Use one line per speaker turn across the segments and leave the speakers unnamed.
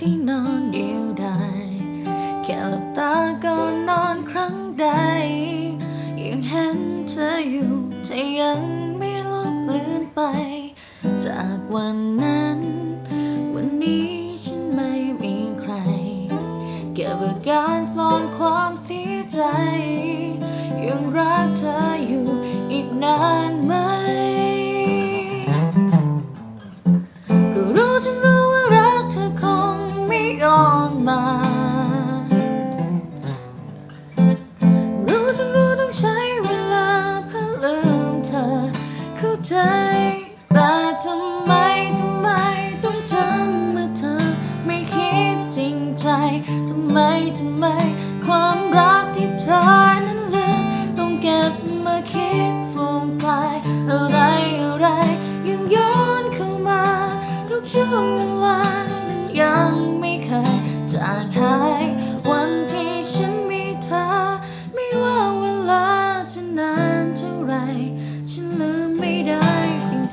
ที่นอนเดียวดายแค่หลับตาก็นอนครั้งใด ยังเห็นเธออยู่แต่ยังไม่ลบลือนไป จากวันนั้น วันนี้ฉันไม่มีใคร เก็บอาการซ่อนความเสียใจ ยังรักเธออยู่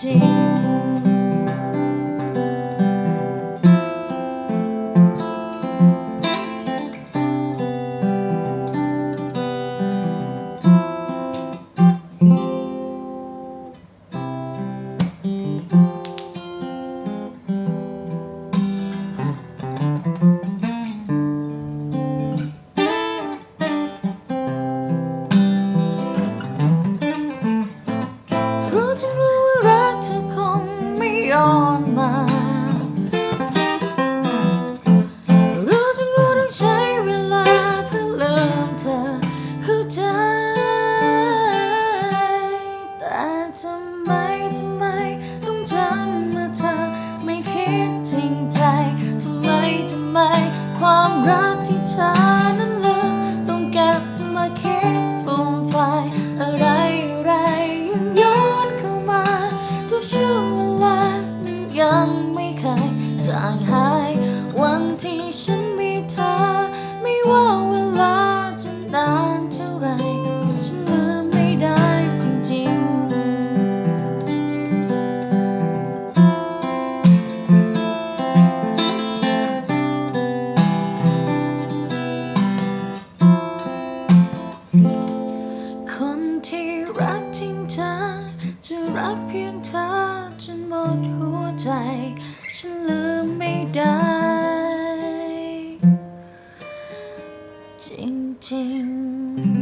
จ อมมารู้ทั้งรู้ต้องใช้เวลาเพื่อลืมเธอเข้าใจ แต่ทำไมทำไมต้องจำมื่อเธอไม่คิดจริงใจ ทำไมทำไมความรักที่เธอนั้นลืมต้องเก็บมาคิด ธอจนหมดหัวใจ ฉันลืมไม่ได้ จริงๆ